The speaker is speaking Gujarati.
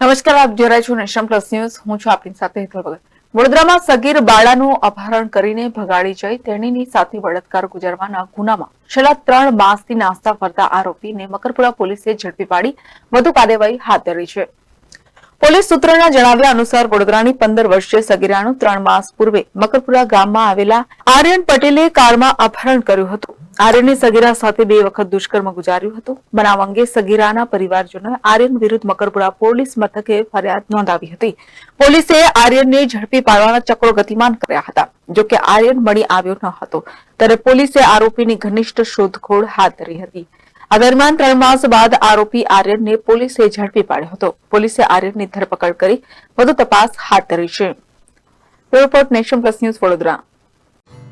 નમસ્કાર, આપ જોઈ છો નેશન પ્લસ ન્યૂઝ. હું છું આપની સાથે હેતલ ભગત. વડોદરામાં સગીર બાળાનું અપહરણ કરીને ભગાડી જઈ તેણીની સાથે બળાત્કાર ગુજારવાના ગુનામાં છેલ્લા ત્રણ માસથી નાસ્તા ફરતા આરોપીને મકરપુરા પોલીસે ઝડપી પાડી. વધુ કાર્યવાહી હાથ ધરી છે. પોલીસ સૂત્રોના જણાવ્યા અનુસાર વડોદરાની પંદર વર્ષીય સગીરાનું ત્રણ માસ પૂર્વે મકરપુરા ગામમાં આવેલા આર્યન પટેલે કારમાં અપહરણ કર્યું હતું. આર્યનની સગીરા સાથે બે વખત દુષ્કર્મ ગુજાર્યું હતું. બનાવ અંગે સગીરાના પરિવારજનોએ આર્યન વિરુદ્ધ મકરપુરા પોલીસ મથકે ફરિયાદ નોંધાવી હતી. પોલીસે આર્યનને ઝડપી પાડવાના ચક્રો ગતિમાન કર્યા હતા. જો કે આર્યન મળી આવ્યો ન હતો, ત્યારે પોલીસે આરોપીની ઘનિષ્ઠ શોધખોળ હાથ ધરી હતી. આ દરમિયાન ત્રણ માસ બાદ આરોપી આર્યનને પોલીસે ઝડપી પાડ્યો હતો. પોલીસે આર્યનની ધરપકડ કરી વધુ તપાસ હાથ ધરી છે. Report nation plus news Vadodara.